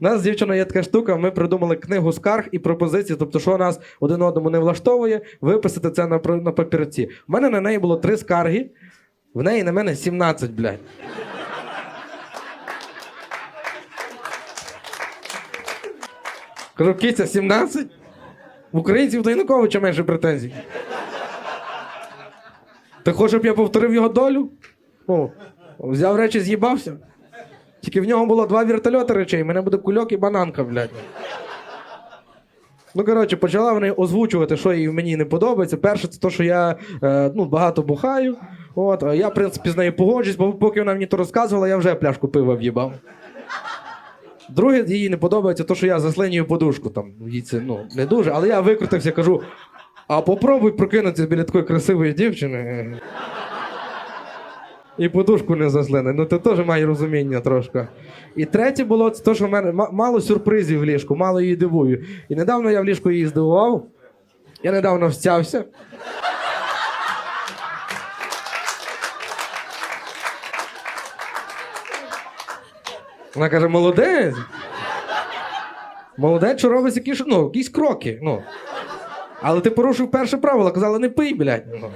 У нас з дівчиною є така штука, ми придумали книгу скарг і пропозицій, тобто, що нас один одному не влаштовує, виписати це на, на папірці. У мене на неї було три скарги, в неї на мене 17, блядь. Кажу, киця, 17? В українців до Януковича менше претензій. Ти хочеш, щоб я повторив його долю? О, взяв речі, з'їбався. Тільки в нього було два вертольоти речей, мене буде кульок і бананка, блядь. Ну, коротше, почала вона озвучувати, що їй мені не подобається. Перше, це те, що я е, ну, багато бухаю. От, я, в принципі, з нею погоджуюсь, бо поки вона мені то розказувала, я вже пляшку пива в'їбав. Друге, їй не подобається те, що я заслинюю подушку. Там, їй це ну, не дуже, але я викрутився, кажу: а попробуй прокинутися біля такої красивої дівчини. І подушку не заслини. Ну ти теж має розуміння трошки. І третє було це те, що в мене мало сюрпризів в ліжку, мало її дивую. І недавно я в ліжку її здивував. Я недавно встявся. Вона каже: молодець. Молодець, що робить якісь, ну, якісь кроки. Ну. Але ти порушив перше правило, казала, не пий, блядь. Ну.